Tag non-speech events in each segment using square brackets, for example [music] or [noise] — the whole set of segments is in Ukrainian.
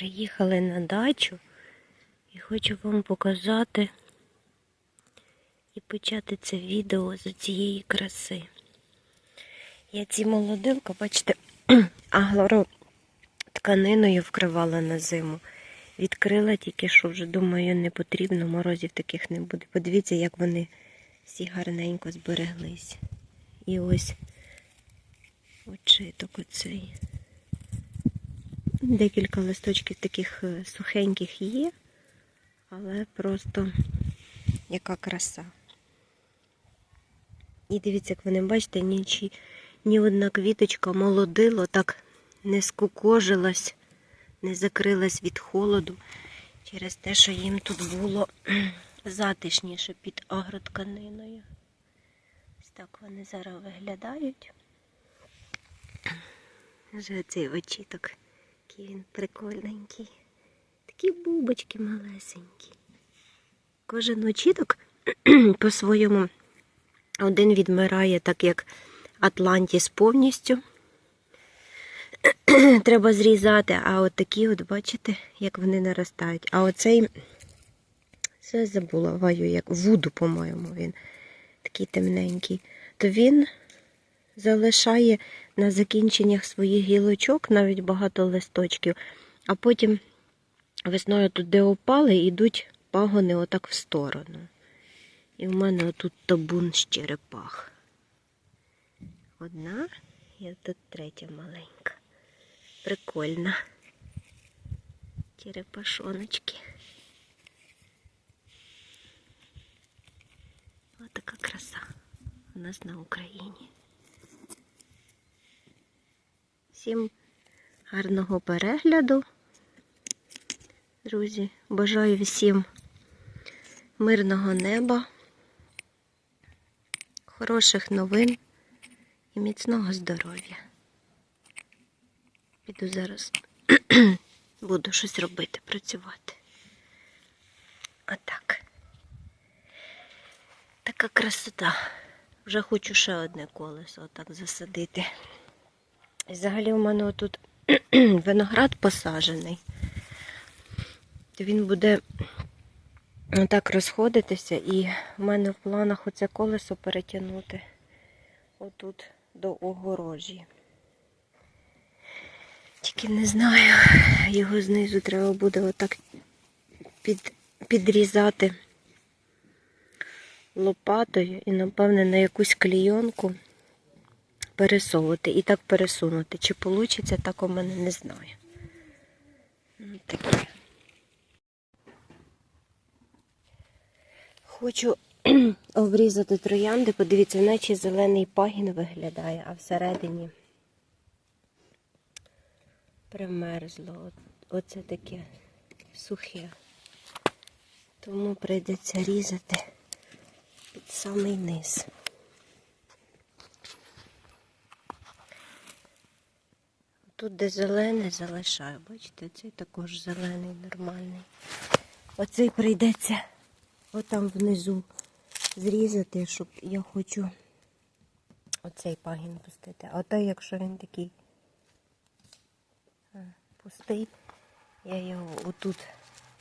Приїхали на дачу і хочу вам показати і почати це відео з цієї краси. Я ці молодилка, бачите, [clears throat] аглоро тканиною вкривала на зиму. Відкрила тільки, що вже думаю, не потрібно, морозів таких не буде. Подивіться, як вони всі гарненько збереглись. І ось очиток оцей. Декілька листочків таких е, сухеньких є, але просто яка краса. І дивіться, як вони бачите, ні, ні одна квіточка молодило, так не скукожилась, не закрилась від холоду через те, що їм тут було [clears throat] затишніше під агротканиною. Ось так вони зараз виглядають. Вже цей очіток, який він прикольненький. Такі бубочки малесенькі. Кожен очіток [clears throat] по-своєму один відмирає, так як Атлантіс повністю. [clears throat] Треба зрізати, а от такі, от бачите, як вони наростають. А оцей, це забула, ваю, як вуду, по-моєму, він такий темненький. То він залишає на закінченнях своїх гілочок навіть багато листочків, а потім весною тут, де опали, йдуть пагони отак в сторону. І в мене отут табун з черепах. Одна і тут третя маленька. Прикольна. Черепашоночки. Ось така краса у нас на Україні. Всім гарного перегляду, друзі. Бажаю всім мирного неба, хороших новин і міцного здоров'я. Піду зараз [clears throat] буду щось робити, працювати. Отак. Така красота. Вже хочу ще одне колесо отак засадити. Взагалі у мене отут [clears throat] виноград посаджений. Він буде так розходитися, і в мене в планах оце колесо перетягнути отут до огорожі. Тільки не знаю, його знизу треба буде отак під, підрізати лопатою і, напевне, на якусь клійонку пересовувати і так пересунути. Чи вийде, так у мене не знаю. Ну, таке. Хочу [clears throat] обрізати троянди, подивіться, наче зелений пагін виглядає, а всередині примерзло. Оце таке сухе. Тому прийдеться різати під самий низ. Тут, де зелене, залишаю. Бачите, цей також зелений, нормальний. Оцей прийдеться отам внизу зрізати, щоб я хочу оцей пагін пустити. А той, якщо він такий пустий, я його отут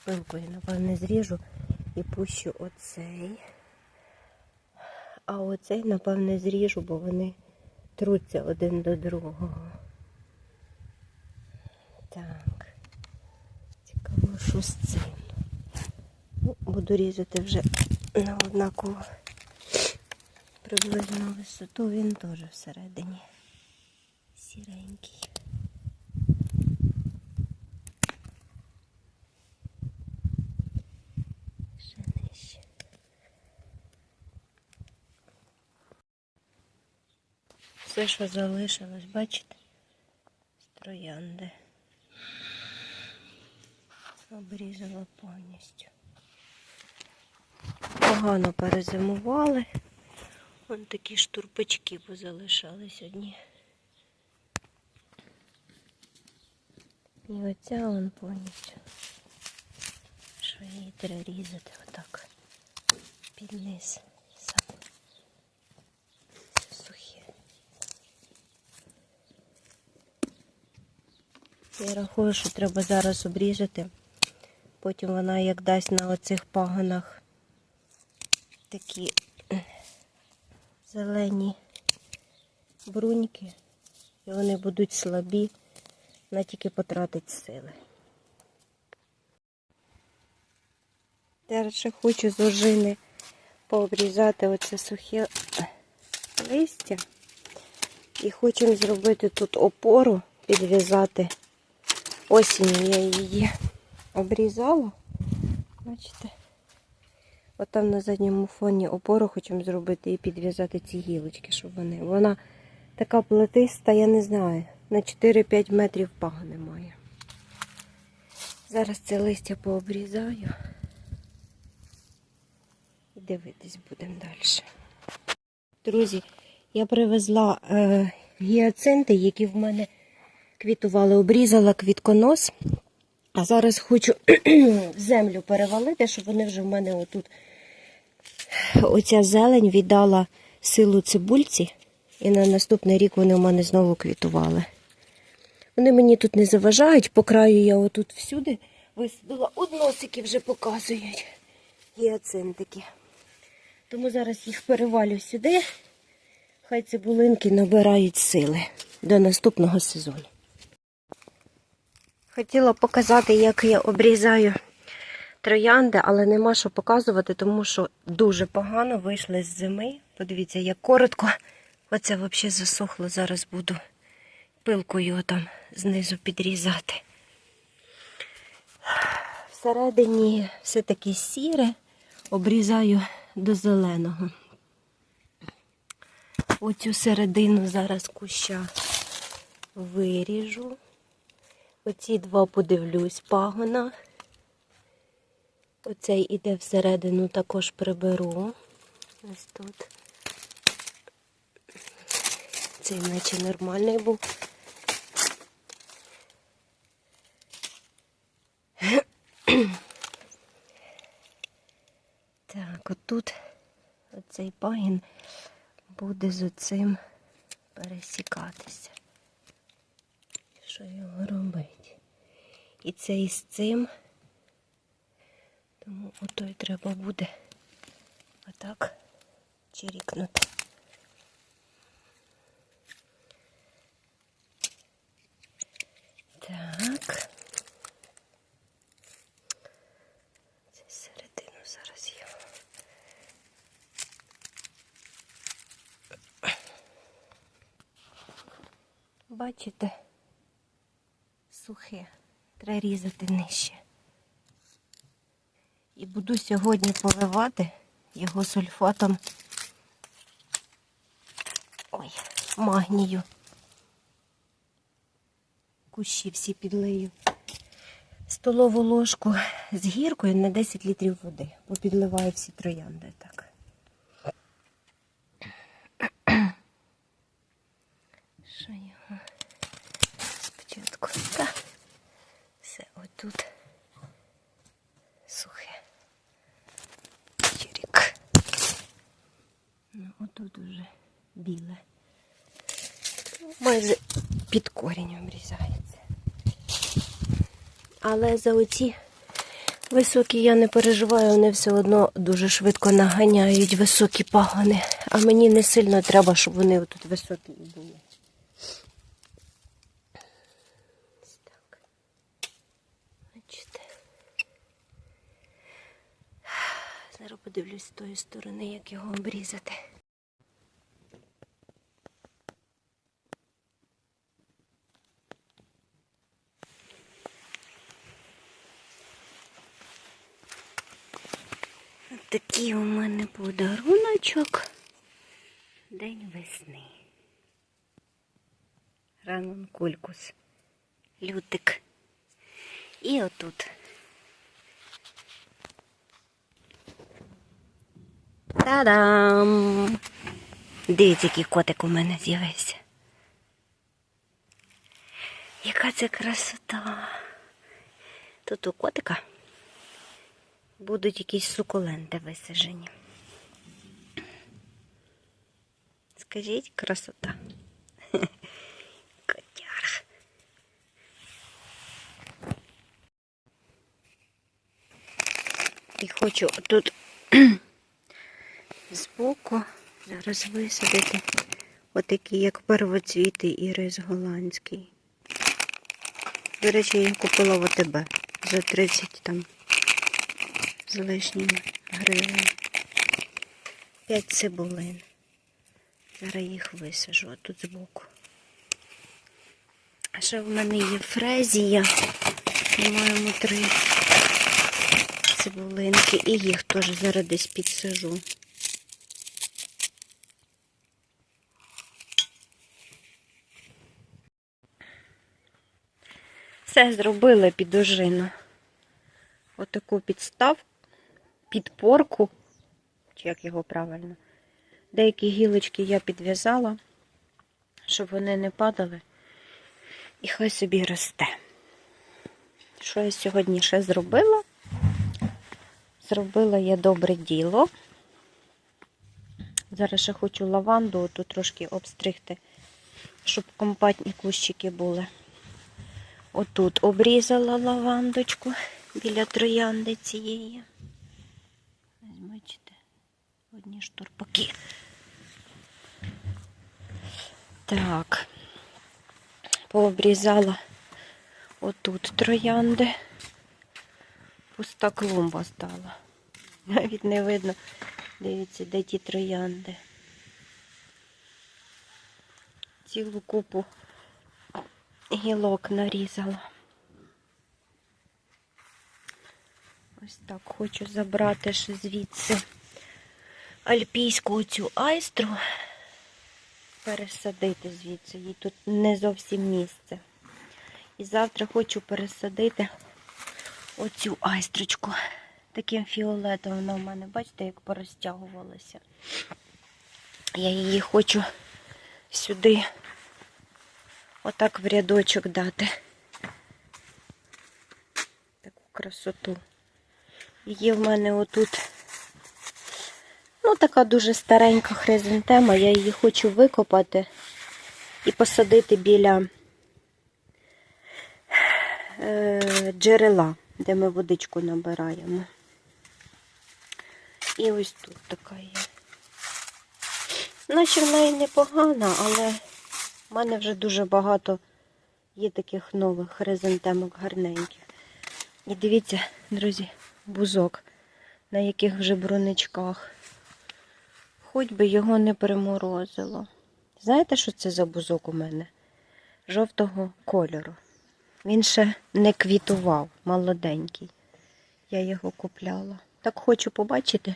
пилкою, напевне, зріжу і пущу оцей. А оцей, напевне, зріжу, бо вони труться один до другого. Так. Цікаво, що з цим. Ну, буду різати вже на однакову приблизну висоту, він теж всередині сіренький. Все, що залишилось, бачите? З троянди. Обрізала повністю. Погано перезимували. Вон такі штурпачки позалишались одні. І оця вон повністю. Що її треба різати отак під низ. Саме. Сухе. Я рахую, що треба зараз обрізати. Потім вона як дасть на оцих паганах такі зелені бруньки, і вони будуть слабі, вона тільки потратить сили. Я ще хочу з ожини пообрізати оце сухе листя. І хочемо зробити тут опору, підв'язати. Осінню я її обрізала. Бачите? От там на задньому фоні опору хочемо зробити і підв'язати ці гілочки, щоб вони. Вона така плетиста, я не знаю. На 4-5 метрів пагу немає. Зараз це листя пообрізаю. І дивитись будемо далі. Друзі, я привезла е, гіацинти, які в мене квітували, обрізала квітконос. А зараз хочу [clears throat] землю перевалити, щоб вони вже в мене отут. Оця зелень віддала силу цибульці, і на наступний рік вони в мене знову квітували. Вони мені тут не заважають, по краю я отут всюди висадила. От носики вже показують гіацинтики. Тому зараз їх перевалю сюди. Хай цибулинки набирають сили до наступного сезону. Хотіла показати, як я обрізаю троянди, але нема що показувати, тому що дуже погано вийшли з зими. Подивіться, як коротко. Оце взагалі засохло. Зараз буду пилкою там знизу підрізати. Всередині все таки сіре, обрізаю до зеленого. Оцю середину зараз куща виріжу. Оці два подивлюсь пагона. Оцей іде всередину, також приберу. Ось тут. Цей наче нормальний був. Так, отут оцей пагін буде з оцим пересікатися. Що його робити? І це із цим. Тому отой треба буде отак чирікнути. Так. Це середину зараз його. Бачите? Сухе. Треба різати нижче. І буду сьогодні поливати його сульфатом ой, магнію. Кущі всі підлию. Столову ложку з гіркою на 10 літрів води. Попідливаю всі троянди так. Що його спочатку так. Отут сухе. Чирік. Ну, отут уже біле. Майже під корінь обрізається. Але за оці високі я не переживаю, вони все одно дуже швидко наганяють високі пагони. А мені не сильно треба, щоб вони тут високі були. Ось так. Бачите. Зараз подивлюсь з тої сторони, як його обрізати. Такий у мене подаруночок. День весни. Ранункулькус. Лютик. І отут. Та-дам! Дивіться, який котик у мене з'явився. Яка це красота. Тут у котика будуть якісь сукуленти висажені. Скажіть, красота. Котяра. І хочу тут збоку зараз висадити отакі, як первоцвіти і рис голландський. До речі, я купила в ОТБ за 30 там з лишнім гривень. 5 цибулин. Зараз їх висажу, а тут збоку. А ще в мене є фрезія. Маємо три цибулинки і їх теж зараз десь підсажу. Все зробила під ожину. Отаку підстав, підпорку, чи як його правильно. Деякі гілочки я підв'язала, щоб вони не падали. І хай собі росте. Що я сьогодні ще зробила? Зробила я добре діло. Зараз ще хочу лаванду тут трошки обстригти, щоб компактні кущики були. Отут обрізала лавандочку біля троянди цієї. Бачите, одні штурпаки. Так, пообрізала отут троянди. Пуста клумба стала. Навіть не видно, дивіться, де ті троянди. Цілу купу гілок нарізала. Ось так хочу забрати ще звідси альпійську цю айстру, пересадити звідси, їй тут не зовсім місце. І завтра хочу пересадити оцю айстрочку. Таким фіолетом вона в мене, бачите, як порозтягувалася. Я її хочу сюди отак в рядочок дати. Таку красоту. Є в мене отут, ну, така дуже старенька хризантема, я її хочу викопати і посадити біля е, джерела, де ми водичку набираємо. І ось тут така є. Наче в неї непогана, але в мене вже дуже багато є таких нових хризантемок гарненьких. І дивіться, друзі, бузок, на яких вже броничках. Хоч би його не приморозило. Знаєте, що це за бузок у мене? Жовтого кольору. Він ще не квітував, молоденький. Я його купляла. Так хочу побачити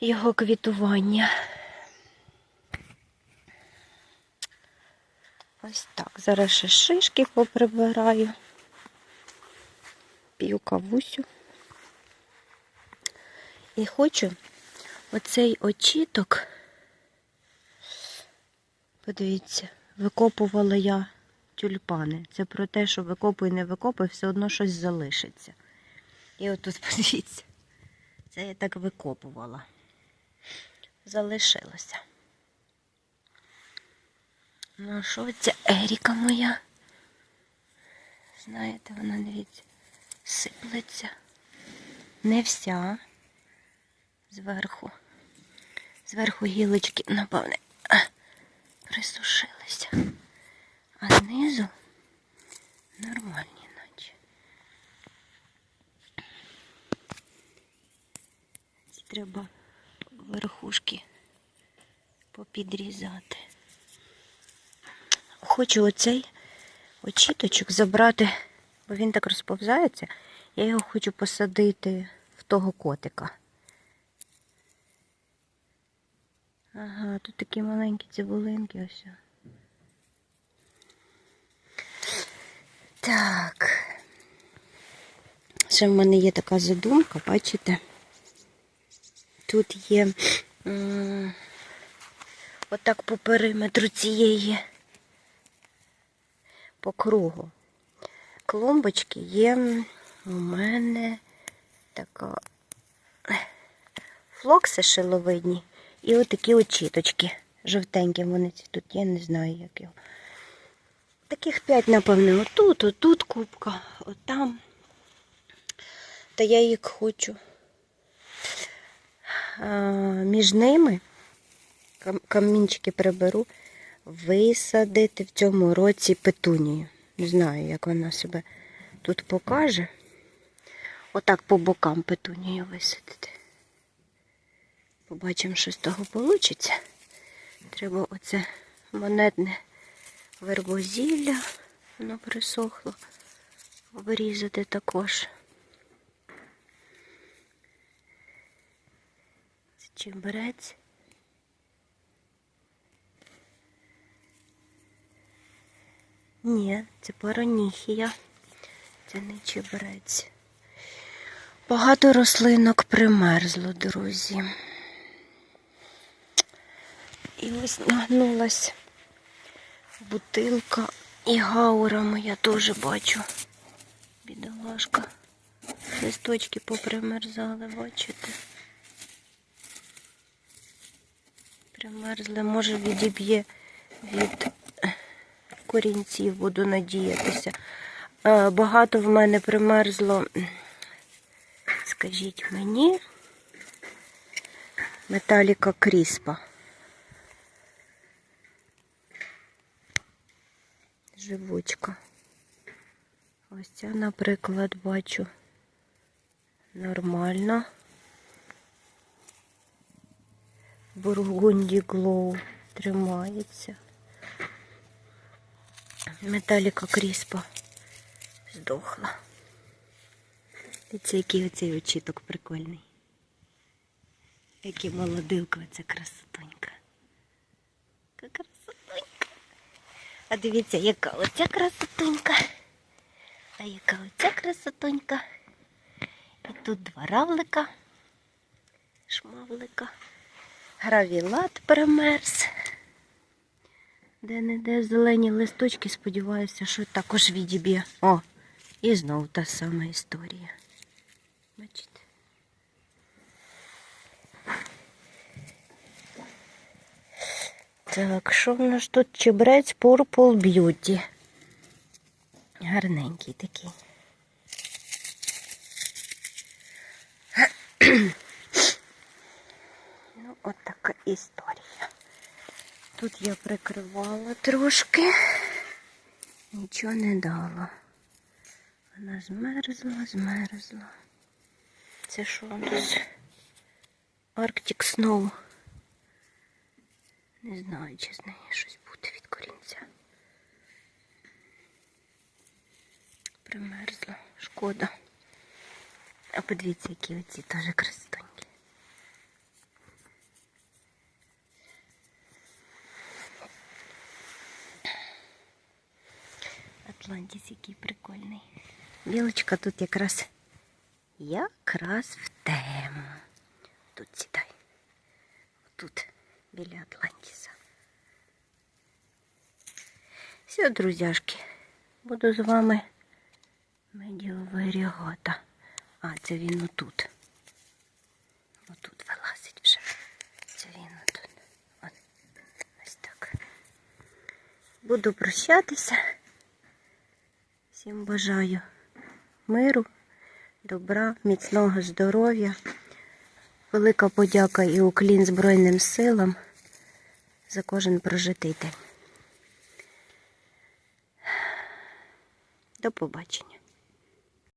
його квітування. Ось так. Зараз ще шишки поприбираю. П'ю кавусю. І хочу оцей очіток, подивіться, викопувала я тюльпани. Це про те, що викопуй, не викопуй, все одно щось залишиться. І отут, [laughs] подивіться, це я так викопувала. Залишилося. Ну, що ця Еріка моя? Знаєте, вона, дивіться, сиплеться. Не вся. Зверху. Зверху гілочки, напевне, присушилися. А знизу нормальні наче. Треба верхушки попідрізати. Хочу оцей очіточок забрати, бо він так розповзається. Я його хочу посадити в того котика. Ага, тут такі маленькі цибулинки ось. Так. Ще в мене є така задумка, бачите? Тут є отак по периметру цієї по кругу. Клумбочки є у мене така флокси шиловидні і отакі очіточки. Жовтенькі вони ці тут, я не знаю, як його. Таких п'ять, напевно, отут, отут кубка, отам. Та я їх хочу. А, між ними кам- камінчики приберу, висадити в цьому році петунію. Не знаю, як вона себе тут покаже. Отак по бокам петунію висадити. Побачимо, що з того вийде. Треба оце монетне вербозілля, воно присохло, вирізати також. Це чебрець. Ні, це параніхія. Це не чебрець. Багато рослинок примерзло, друзі. І ось нагнулась бутилка і гаура моя теж бачу. Бідолашка. Листочки попримерзали, бачите? Примерзли, може відіб'є від корінців, буду надіятися. Е, Багато в мене примерзло, скажіть мені, металіка кріспа. Живучка. Ось ця, наприклад, бачу нормально. Бургунді Глоу тримається. Металіка Кріспа здохла. Дивіться, який оцей очіток прикольний. Який молодилка, оця красотонька. Яка красотонька. А дивіться, яка оця красотонька. А яка оця красотонька. І тут два равлика, шмавлика. Гравілат примерз. Де-не-де зелені листочки, сподіваюся, що також відіб'є. О, і знову та сама історія. Бачите? Так, що в нас тут чебрець Purple Beauty? Гарненький такий. [clears throat] Ну, от така історія. Тут я прикривала трошки, нічого не дала. Вона змерзла, змерзла. Це що у нас? Arctic Snow. Не знаю, чи з неї щось буде від корінця. Примерзла, шкода. А подивіться, які оці теж красотонькі. Атлантис який прикольний. Білочка тут якраз якраз в тему. Тут сідай. Тут, біля Атлантіса. Все, друзяшки, буду з вами медіоварігата. А, це він отут. Отут вилазить вже. Це він отут. От. Ось так. Буду прощатися. Всім бажаю миру, добра, міцного здоров'я. Велика подяка і уклін Збройним силам за кожен прожитий день. До побачення.